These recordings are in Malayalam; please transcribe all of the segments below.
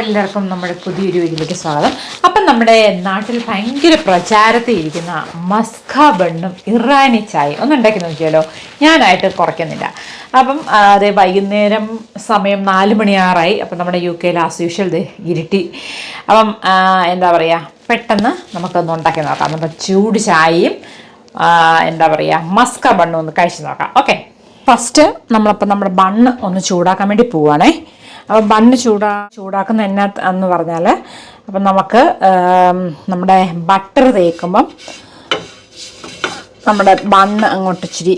എല്ലാവർക്കും നമ്മുടെ പുതിയൊരു വീട്ടിലേക്ക് സ്വാഗതം. അപ്പം നമ്മുടെ നാട്ടിൽ ഭയങ്കര പ്രചാരത്തിൽ ഇരിക്കുന്ന മസ്ക ബണ്ണും ഇറാനി ചായ ഒന്ന് ഉണ്ടാക്കി നോക്കിയാലോ? ഞാനായിട്ട് കുറയ്ക്കുന്നില്ല. അപ്പം അതെ വൈകുന്നേരം സമയം നാല് മണിയാറായി. അപ്പം നമ്മുടെ യു കെയിൽ ആസ് യൂഷ്വൽ ഇത് ഇരുട്ടി. അപ്പം എന്താ പറയുക പെട്ടെന്ന് നമുക്കൊന്ന് ഉണ്ടാക്കി നോക്കാം. നമ്മൾ ചൂട് ചായയും എന്താ പറയുക മസ്ക ബണ്ണും ഒന്ന് കഴിച്ച് നോക്കാം. ഓക്കെ. ഫസ്റ്റ് നമ്മളപ്പോൾ നമ്മുടെ ബണ്ണ് ഒന്ന് ചൂടാക്കാൻ വേണ്ടി പോവുകയാണേ അപ്പോൾ ബണ്ണ് ചൂടാ ചൂടാക്കുന്ന എന്നാ എന്ന് പറഞ്ഞാൽ അപ്പം നമുക്ക് നമ്മുടെ ബട്ടർ തേക്കുമ്പം നമ്മുടെ ബണ്ണ് അങ്ങോട്ട് ഇച്ചിരി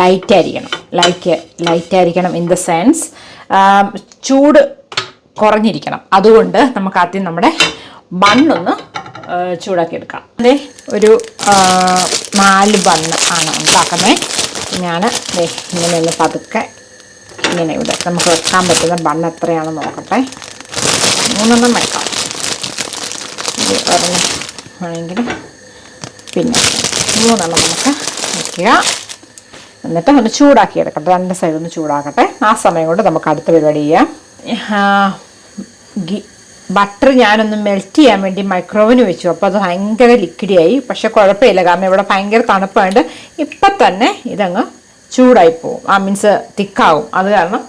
ലൈറ്റ് ആയിരിക്കണം. ലൈറ്റ് ലൈറ്റ് ആയിരിക്കണം ഇൻ ദ സെൻസ് ചൂട് കുറഞ്ഞിരിക്കണം. അതുകൊണ്ട് നമുക്ക് ആദ്യം നമ്മുടെ ബണ്ണൊന്ന് ചൂടാക്കി എടുക്കാം അതെ ഒരു നാല് ബണ്ണ് ആണ് ഉണ്ടാക്കുന്നത് ഞാൻ ദേ ഇങ്ങനെ ഒന്ന് പതുക്കെ ഇങ്ങനെ ഇവിടെ നമുക്ക് വെക്കാൻ പറ്റുന്ന ബണ്ണ് എത്രയാണെന്ന് നോക്കട്ടെ. മൂന്നെണ്ണം വെക്കാം. ഇത് ഒരെണ്ണം വേണമെങ്കിൽ പിന്നെ മൂന്നെണ്ണം നമുക്ക് വയ്ക്കുക എന്നിട്ട് ഒന്ന് ചൂടാക്കി എടുക്കട്ടെ രണ്ട് സൈഡ് ഒന്ന് ചൂടാക്കട്ടെ. ആ സമയം കൊണ്ട് നമുക്ക് അടുത്ത പരിപാടി ചെയ്യാം. ബട്ടർ ഞാനൊന്ന് മെൽറ്റ് ചെയ്യാൻ വേണ്ടി മൈക്രോവിന് വെച്ചു. അപ്പോൾ അത് ഭയങ്കര ലിക്വിഡിയായി പക്ഷെ കുഴപ്പമില്ല. കാരണം ഇവിടെ ഭയങ്കര തണുപ്പായതുകൊണ്ട് ഇപ്പം തന്നെ ഇതങ്ങ് ചൂടായി പോവും ആ മീൻസ് തിക്കാവും. അത് കാരണം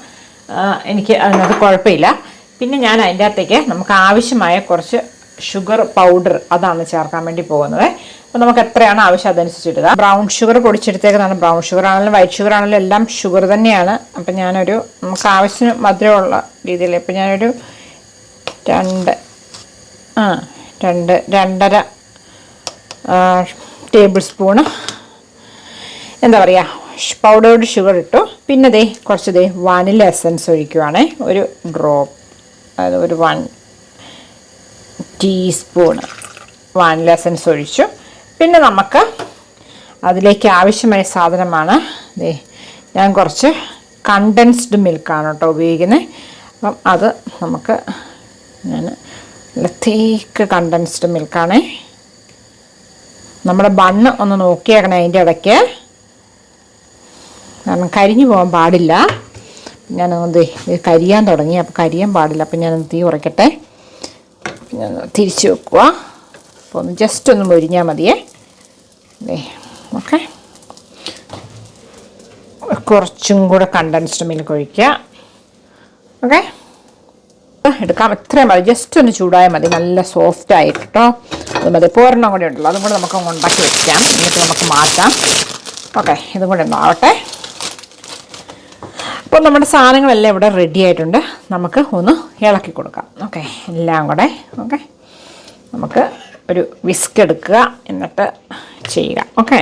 എനിക്ക് അതിനകത്ത് കുഴപ്പമില്ല. പിന്നെ ഞാൻ അതിന്റെ അകത്തേക്ക് നമുക്ക് ആവശ്യമായ കുറച്ച് ഷുഗർ പൗഡർ അതാണ് ചേർക്കാൻ വേണ്ടി പോകുന്നത്. അപ്പോൾ നമുക്ക് എത്രയാണ് ആവശ്യം അതനുസരിച്ച് ഇടുക. ബ്രൗൺ ഷുഗർ പൊടിച്ചെടുത്തേക്കുന്നതാണ് ബ്രൗൺ ഷുഗർ ആണെങ്കിലും വൈറ്റ് ഷുഗർ ആണെങ്കിലും എല്ലാം ഷുഗർ തന്നെയാണ്. അപ്പം ഞാനൊരു നമുക്ക് ആവശ്യത്തിന് മധുരമുള്ള രീതിയിൽ ഇപ്പം ഞാനൊരു രണ്ട് ആ രണ്ട് രണ്ടര ടേബിൾ സ്പൂണ് എന്താ പറയുക പൗഡേർഡ് ഷുഗർ ഇട്ടു. പിന്നെ ദേ കുറച്ച് ദേ വാനില എസൻസ് ഒഴിക്കുവാണേ. ഒരു ഡ്രോപ്പ് അതായത് ഒരു വൺ ടീസ്പൂണ് വാനില എസൻസ് ഒഴിച്ചു. പിന്നെ നമുക്ക് അതിലേക്ക് ആവശ്യമായ സാധനമാണ് ദേ ഞാൻ കുറച്ച് കണ്ടൻസ്ഡ് മിൽക്കാണ് കേട്ടോ ഉപയോഗിക്കുന്നത് അപ്പം അത് നമുക്ക് ഞാൻ നല്ല തേക്ക് കണ്ടൻസ്ഡ് മിൽക്കാണേ നമ്മുടെ ബണ്ണ് ഒന്ന് നോക്കിയേക്കണേ അതിന്റെ ഇടയ്ക്ക്. കാരണം കരിഞ്ഞു പോകാൻ പാടില്ല. ഇത് കരിയാൻ തുടങ്ങി. അപ്പോൾ കരിയാൻ പാടില്ല. അപ്പം ഞാനൊന്ന് തീ കുറയ്ക്കട്ടെ ഞാൻ തിരിച്ചു വെക്കുക അപ്പോൾ ഒന്ന് ജസ്റ്റ് ഒന്ന് മൊരിഞ്ഞാൽ മതിയേ. ഓക്കെ. കുറച്ചും കൂടെ കണ്ടൻസ്ഡ് മിൽക്ക് ഒഴിക്കുക. ഓക്കെ. എടുക്കാം. ഇത്രയും മതി. ജസ്റ്റ് ഒന്ന് ചൂടായാൽ മതി. നല്ല സോഫ്റ്റ് ആയിട്ട്. കേട്ടോ അത് മതി. പോരണം കൂടെ ഉണ്ടല്ലോ. അതും കൂടെ നമുക്ക് ഉണ്ടാക്കി വെക്കാം. എന്നിട്ട് നമുക്ക് മാറ്റാം. ഓക്കെ. ഇതും കൂടെ ഉണ്ടാവട്ടെ അപ്പോൾ നമ്മുടെ സാധനങ്ങളെല്ലാം ഇവിടെ റെഡി ആയിട്ടുണ്ട്. നമുക്ക് ഒന്ന് ഇളക്കി കൊടുക്കാം. ഓക്കെ എല്ലാം കൂടെ ഓക്കെ നമുക്ക് ഒരു വിസ്ക് എടുക്കുക എന്നിട്ട് ചെയ്യുക. ഓക്കെ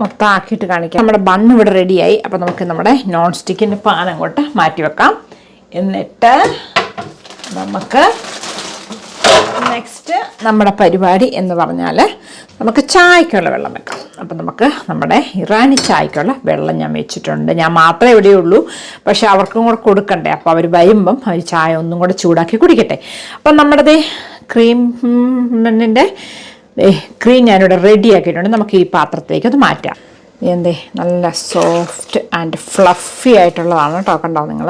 മൊത്തം ആക്കിയിട്ട് കാണിക്കാം. നമ്മുടെ ബണ്ണ് ഇവിടെ റെഡിയായി അപ്പോൾ നമുക്ക് നമ്മുടെ നോൺ സ്റ്റിക്കിന്റെ പാൻ അങ്ങോട്ട് മാറ്റി വെക്കാം എന്നിട്ട് നമുക്ക് നെക്സ്റ്റ് നമ്മുടെ പരിപാടി എന്ന് പറഞ്ഞാൽ നമുക്ക് ചായക്കുള്ള വെള്ളം വെക്കാം. അപ്പം നമുക്ക് നമ്മുടെ ഇറാനി ചായക്കുള്ള വെള്ളം ഞാൻ വെച്ചിട്ടുണ്ട്. ഞാൻ മാത്രമേ ഇവിടെയുള്ളൂ പക്ഷേ അവർക്കും കൂടെ കൊടുക്കണ്ടേ. അപ്പോൾ അവർ വരുമ്പം അവർ ചായ ഒന്നും കൂടെ ചൂടാക്കി കുടിക്കട്ടെ. അപ്പം നമ്മുടെ ക്രീമിന്റെ ക്രീം ഞാനിവിടെ റെഡി ആക്കിയിട്ടുണ്ട്. നമുക്ക് ഈ പാത്രത്തിലേക്ക് അത് മാറ്റാം. എന്തേ? നല്ല സോഫ്റ്റ് ആൻഡ് ഫ്ലഫി ആയിട്ടുള്ളതാണ് കേട്ടോ. കണ്ടോ നിങ്ങൾ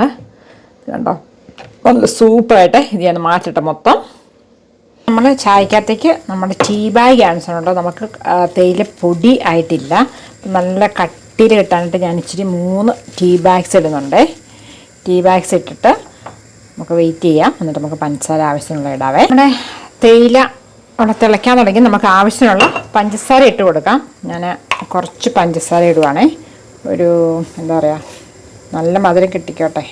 കണ്ടോ? ഒന്ന് സൂപ്പറായിട്ട് ഇത് ഞാൻ മാറ്റട്ടെ മൊത്തം. നമ്മൾ ചായക്കകത്തേക്ക് നമ്മുടെ ടീ ബാഗ് ആണിച്ചുണ്ടോ നമുക്ക് തേയില പൊടി ആയിട്ടില്ല. നല്ല കട്ടിയിൽ കിട്ടാനായിട്ട് ഞാൻ ഇച്ചിരി മൂന്ന് ടീ ബാഗ്സ് ഇടുന്നുണ്ട്. ടീ ബാഗ്സ് ഇട്ടിട്ട് നമുക്ക് വെയിറ്റ് ചെയ്യാം. എന്നിട്ട് നമുക്ക് പഞ്ചസാര ആവശ്യമുള്ള ഇടാവേ. നമ്മുടെ തേയില അവിടെ തിളയ്ക്കാൻ തുടങ്ങി. നമുക്ക് ആവശ്യമുള്ള പഞ്ചസാര ഇട്ട് കൊടുക്കാം. ഞാൻ കുറച്ച് പഞ്ചസാര ഇടുവാണേ. ഒരു എന്താ പറയുക നല്ല മധുരം കിട്ടിക്കോട്ടെ.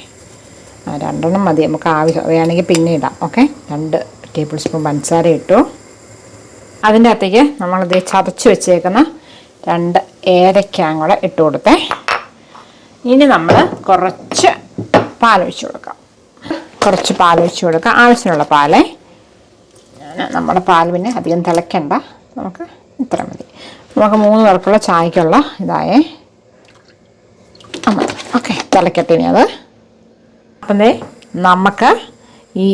രണ്ടെണ്ണം മതി. നമുക്ക് ആവശ്യം വേണമെങ്കിൽ പിന്നെ ഇടാം. ഓക്കെ? രണ്ട് ടേബിൾ സ്പൂൺ പഞ്ചസാര ഇട്ടു. അതിന്റെ അകത്തേക്ക് നമ്മളിത് ചതച്ച് വെച്ചേക്കുന്ന രണ്ട് ഏലക്കായും കൂടെ ഇട്ട് കൊടുത്തേ. ഇനി നമ്മൾ കുറച്ച് പാൽ ഒഴിച്ച് കൊടുക്കാം. കുറച്ച് പാൽ ഒഴിച്ച് കൊടുക്കാം. ആവശ്യമുള്ള പാലേ. നമ്മുടെ പാൽ പിന്നെ അധികം തിളയ്ക്കണ്ട നമുക്ക് ഇത്ര മതി. നമുക്ക് മൂന്ന് പേർക്കുള്ള ചായക്കുള്ള ഇതായേ. ഓക്കെ. തിളയ്ക്കട്ടെ ഇനി അത്. അപ്പം നമുക്ക് ഈ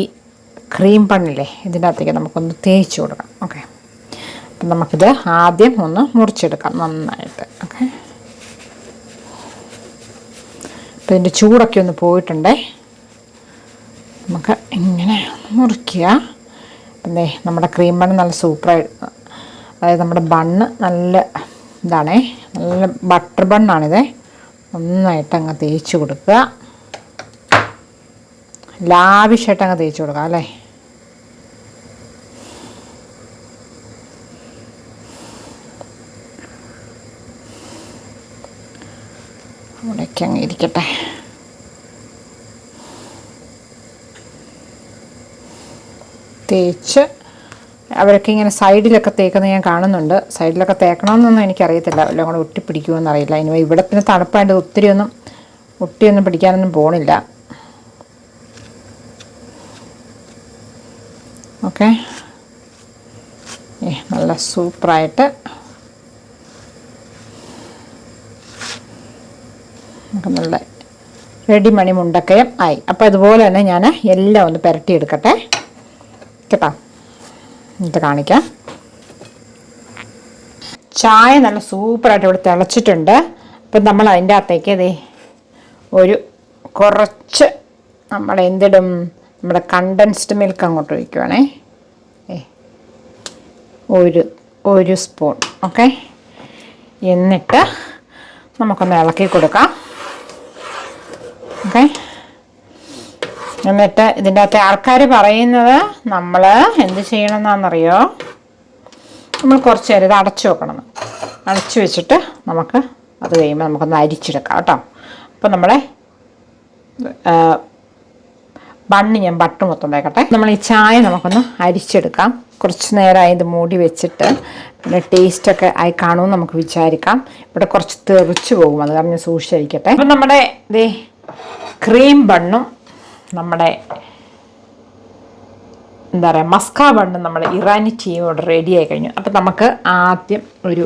ക്രീം പണ്ണില്ലേ ഇതിന്റെ അകത്തേക്ക് നമുക്കൊന്ന് തേച്ച് കൊടുക്കാം ഓക്കെ അപ്പം നമുക്കിത് ആദ്യം ഒന്ന് മുറിച്ചെടുക്കാം നന്നായിട്ട് ഓക്കെ അപ്പം ഇതിന്റെ ചൂടൊക്കെ ഒന്ന് പോയിട്ടുണ്ടേ? നമുക്ക് ഇങ്ങനെ മുറിക്കുക. അപ്പം നമ്മുടെ ക്രീം ബണ്ണ് നല്ല സൂപ്പറായിട്ട് അതായത് നമ്മുടെ ബണ്ണ് നല്ല ഇതാണേ നല്ല ബട്ടർ ബണ്ണാണിത് നന്നായിട്ട് അങ്ങ് തേച്ച് കൊടുക്കുക. ലാവിഷായിട്ട് അങ്ങ് തേച്ച് കൊടുക്കാം അല്ലേ? അവിടേക്ക് ഇരിക്കട്ടെ. തേച്ച് അവരൊക്കെ ഇങ്ങനെ സൈഡിലൊക്കെ തേക്കുന്നത് ഞാൻ കാണുന്നുണ്ട്. സൈഡിലൊക്കെ തേക്കണമെന്നൊന്നും എനിക്കറിയത്തില്ല. എല്ലാം കൂടെ ഒട്ടിപ്പിടിക്കുമെന്ന് അറിയില്ല ഇനി ഇവിടെ പിന്നെ തണുപ്പായിട്ട് ഒത്തിരി ഒന്നും ഒട്ടിയൊന്നും പിടിക്കാനൊന്നും പോണില്ല. ഓക്കെ. ഏ നല്ല സൂപ്പറായിട്ട്. നല്ല റെഡി മണി മുണ്ടക്കയം ആയി. അപ്പോൾ അതുപോലെ തന്നെ ഞാൻ എല്ലാം ഒന്ന് പുരട്ടിയെടുക്കട്ടെ. കേട്ടോ? ഇത് കാണിക്കാം. ചായ നല്ല സൂപ്പറായിട്ട് ഇവിടെ തിളച്ചിട്ടുണ്ട്. അപ്പം നമ്മൾ അതിന്റെ അകത്തേക്ക് ഇതേ ഒരു കുറച്ച് നമ്മൾ എന്തിടും നമ്മുടെ കണ്ടൻസ്ഡ് മിൽക്ക് അങ്ങോട്ട് ഒഴിക്കുവാണേ. ഒരു ഒരു സ്പൂൺ ഓക്കെ എന്നിട്ട് നമുക്കൊന്ന് ഇളക്കി കൊടുക്കാം. ഓക്കെ എന്നിട്ട് ഇതിന്റെ അകത്തെ ആൾക്കാർ പറയുന്നത് നമ്മൾ എന്ത് ചെയ്യണമെന്നാണെന്നറിയോ? നമ്മൾ കുറച്ച് നേരം ഇത് അടച്ചു വെക്കണം. അടച്ചു വെച്ചിട്ട് നമുക്ക് അത് കഴിയുമ്പോൾ നമുക്കൊന്ന് അരിച്ചെടുക്കാം കേട്ടോ. അപ്പോൾ നമ്മളെ ബണ്ണ് ഞാൻ ബട്ടർ മൊത്തം ഉണ്ടാക്കട്ടെ നമ്മൾ ഈ ചായ നമുക്കൊന്ന് അരിച്ചെടുക്കാം. കുറച്ച് നേരമായി ഇത് മൂടി വെച്ചിട്ട് പിന്നെ ടേസ്റ്റൊക്കെ ആയി കാണുമെന്ന് നമുക്ക് വിചാരിക്കാം. ഇവിടെ കുറച്ച് തെറിച്ച് പോകും. അത് കാരണം ഞാൻ സൂക്ഷിച്ചിരിക്കട്ടെ. അപ്പം നമ്മുടെ ഇതേ ക്രീം ബണ്ണും നമ്മുടെ എന്താ പറയുക മസ്ക ബണ്ണും നമ്മുടെ ഇറാനി ടീം ഇവിടെ റെഡി ആയി കഴിഞ്ഞു. അപ്പം നമുക്ക് ആദ്യം ഒരു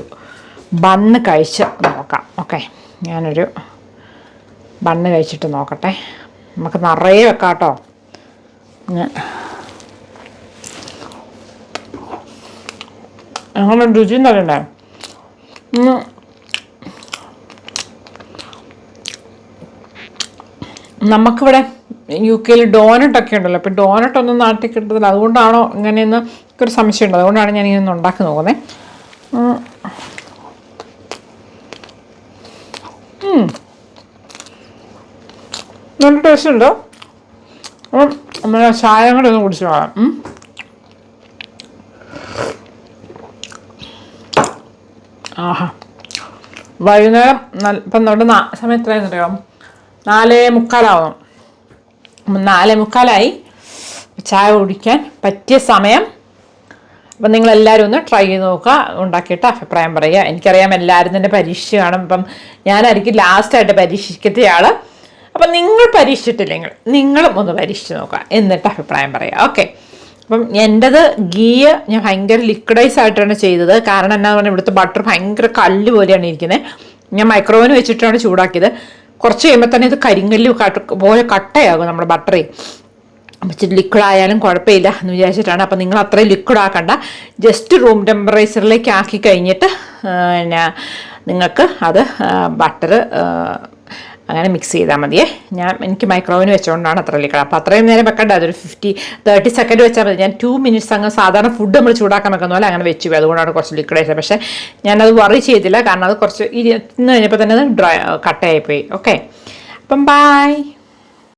ബണ്ണ് കഴിച്ച് നോക്കാം. ഓക്കെ ഞാനൊരു ബണ്ണ് കഴിച്ചിട്ട് നോക്കട്ടെ. നമുക്ക് നിറയെ വെക്കാം കേട്ടോ അങ്ങനെ രുചി എന്നറിയണ്ടേ നമുക്കിവിടെ യു കെയിൽ ഡോനട്ടൊക്കെ ഉണ്ടല്ലോ. അപ്പോൾ ഡോനട്ട് ഒന്നും നാട്ടിൽ കിട്ടത്തില്ല. അതുകൊണ്ടാണോ ഇങ്ങനെയെന്ന് എനിക്കൊരു സംശയമുണ്ട് അതുകൊണ്ടാണ് ഞാൻ ഇങ്ങനെ ഉണ്ടാക്കി നോക്കുന്നത്. നല്ല ടേസ്റ്റ് ഉണ്ട്? അപ്പം നമ്മളെ ചായ കൂടെ ഒന്ന് കുടിച്ചു പോകാം ഉം. ആഹാ. വൈകുന്നേരം നല്ല ഇപ്പം നമ്മുടെ നാ സമയം എത്രയാണെന്ന് അറിയാം നാലേ മുക്കാലാവണം അപ്പം നാലേ മുക്കാലായി. ചായ കുടിക്കാൻ പറ്റിയ സമയം. അപ്പം നിങ്ങളെല്ലാവരും ഒന്ന് ട്രൈ ചെയ്ത് നോക്കുക. ഉണ്ടാക്കിയിട്ട് അഭിപ്രായം പറയുക. എനിക്കറിയാം എല്ലാവരും തന്നെ പരീക്ഷ കാണും. ഇപ്പം ഞാനായിരിക്കും ലാസ്റ്റായിട്ട് പരീക്ഷിക്കത്തയാൾ അപ്പം നിങ്ങൾ പരീക്ഷിച്ചിട്ടില്ലെങ്കിൽ നിങ്ങളും ഒന്ന് പരീക്ഷിച്ച് നോക്കുക എന്നിട്ട് അഭിപ്രായം പറയുക. ഓക്കെ. അപ്പം എന്റെത് ഗീയ ഞാൻ ഭയങ്കര ലിക്വിഡൈസ് ആയിട്ടാണ് ചെയ്തത്. കാരണം എന്നാന്ന് പറഞ്ഞാൽ ഇവിടുത്തെ ബട്ടർ ഭയങ്കര കല്ല് പോലെയാണ് ഇരിക്കുന്നത് ഞാൻ മൈക്രോവേവ് വെച്ചിട്ടാണ് ചൂടാക്കിയത്. കുറച്ച് കഴിയുമ്പോൾ തന്നെ ഇത് കരിങ്കല്ല് പോലെ കട്ടയാകും നമ്മുടെ ബട്ടറി ഇച്ചിരി ലിക്വിഡ് ആയാലും കുഴപ്പമില്ല എന്ന് വിചാരിച്ചിട്ടാണ്. അപ്പം നിങ്ങൾ അത്രയും ലിക്വിഡ് ആക്കണ്ട. ജസ്റ്റ് റൂം ടെമ്പറേച്ചറിലേക്ക് ആക്കി കഴിഞ്ഞിട്ട് പിന്നെ നിങ്ങൾക്ക് അത് ബട്ടർ അങ്ങനെ മിക്സ് ചെയ്താൽ മതിയേ. ഞാൻ എനിക്ക് മൈക്രോവിന് വെച്ചുകൊണ്ടാണ് അത്ര ലിക്വിഡ് അപ്പോൾ അത്രയും നേരം വെക്കണ്ട. അതൊരു ഫിഫ്റ്റി തേർട്ടി സെക്കൻഡ് വെച്ചാൽ മതി. ഞാൻ ടു മിനിറ്റ്സ് അങ്ങ് സാധാരണ ഫുഡ് നമ്മൾ ചൂടാക്കാൻ വെക്കുന്ന പോലെ അങ്ങനെ വെച്ചു. അതുകൊണ്ടാണ് കുറച്ച് ലിക്വിഡ് ആയിട്ട്. പക്ഷേ ഞാനത് വറി ചെയ്തില്ല. കാരണം അത് കുറച്ച് ഇന്ന് കഴിഞ്ഞപ്പോൾ തന്നെ അത് ഡ്രൈ കട്ടയായിപ്പോയി ഓക്കെ അപ്പം ബായ്